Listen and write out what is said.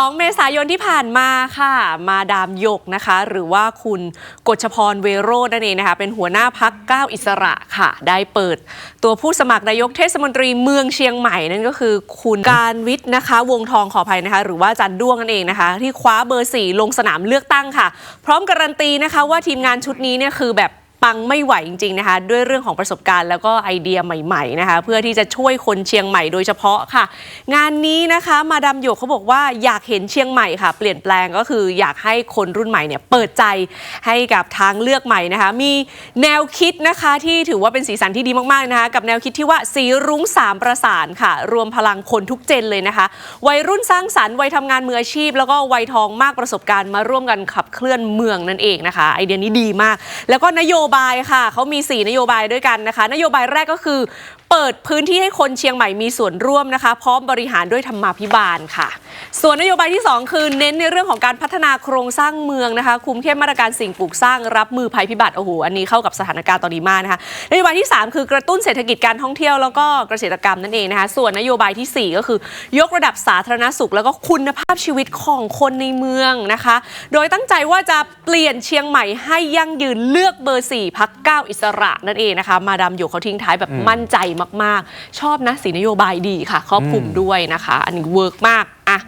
2 เมษายนที่ผ่านมาค่ะ มาดามยกนะคะ หรือว่าคุณกฎชพรเวโรจน์นั่นเองนะคะ เป็นหัวหน้าพักก้าวอิสระค่ะ ได้เปิด ตัวผู้สมัครนายกเทศมนตรีเมืองเชียงใหม่นั่นก็คือคุณการวิทย์นะคะ วงทองขออภัยนะคะ หรือว่าจันด้วงนั่นเองนะคะ ที่คว้าเบอร์ 4 ลงสนามเลือกตั้งค่ะ พร้อมการันตีนะคะว่าทีมงานชุดนี้เนี่ยคือแบบ ปังไม่ไหวจริงๆนะคะ ด้วยเรื่องของประสบการณ์แล้วก็ไอเดียใหม่ๆนะคะ เพื่อที่จะช่วยคนเชียงใหม่โดยเฉพาะค่ะ งานนี้นะคะมาดามหยกเขาบอกว่าอยากเห็นเชียงใหม่ค่ะ เปลี่ยนแปลงก็คืออยากให้คนรุ่นใหม่เนี่ยเปิดใจให้กับทางเลือกใหม่นะคะ มีแนวคิดนะคะที่ถือว่าเป็นสีสันที่ดีมากๆนะคะ กับแนวคิดที่ว่าสีรุ้งสามประสานค่ะ รวมพลังคนทุกเจนเลยนะคะ วัยรุ่นสร้างสรรค์วัยทำงานมืออาชีพ แล้วก็วัยทองมากประสบการณ์มาร่วมกันขับเคลื่อนเมืองนั่นเองนะคะ ไอเดียนี้ดีมาก แล้วก็นโยบบายค่ะ เขามี 4 นโยบายด้วยกันนะคะ นโยบายแรกก็คือ เปิดพื้นที่ให้คนเชียงใหม่มีส่วนร่วมนะคะ พร้อมบริหารด้วยธรรมาภิบาลค่ะ ส่วนนโยบายที่ 2 คือเน้นในเรื่องของการพัฒนาโครงสร้างเมืองนะคะ คุมเข้มมาตรการสิ่งปลูกสร้างรับมือภัยพิบัติโอ้โหอันนี้เข้ากับสถานการณ์ตอนนี้มากนะคะนโยบายที่ 3 คือกระตุ้นเศรษฐกิจการท่องเที่ยวแล้วก็เกษตรกรรมนั่นเองนะคะ ส่วนนโยบายทีสี่4 ก็คือ ยกระดับสาธารณสุข แล้วก็คุณภาพชีวิตของคนในเมืองนะคะ โดยตั้งใจว่าจะเปลี่ยนเชียงใหม่ให้ยั่งยืนเลือกเบอร์4พักเก้าอิสระนั่นเองนะคะ มาดามโยกเขาทิ้งท้ายแบบมั่นใจมากๆ ชอบนะสีนโยบายดีค่ะ ครอบคลุมด้วยนะคะ อันนี้เวิร์กมากอะ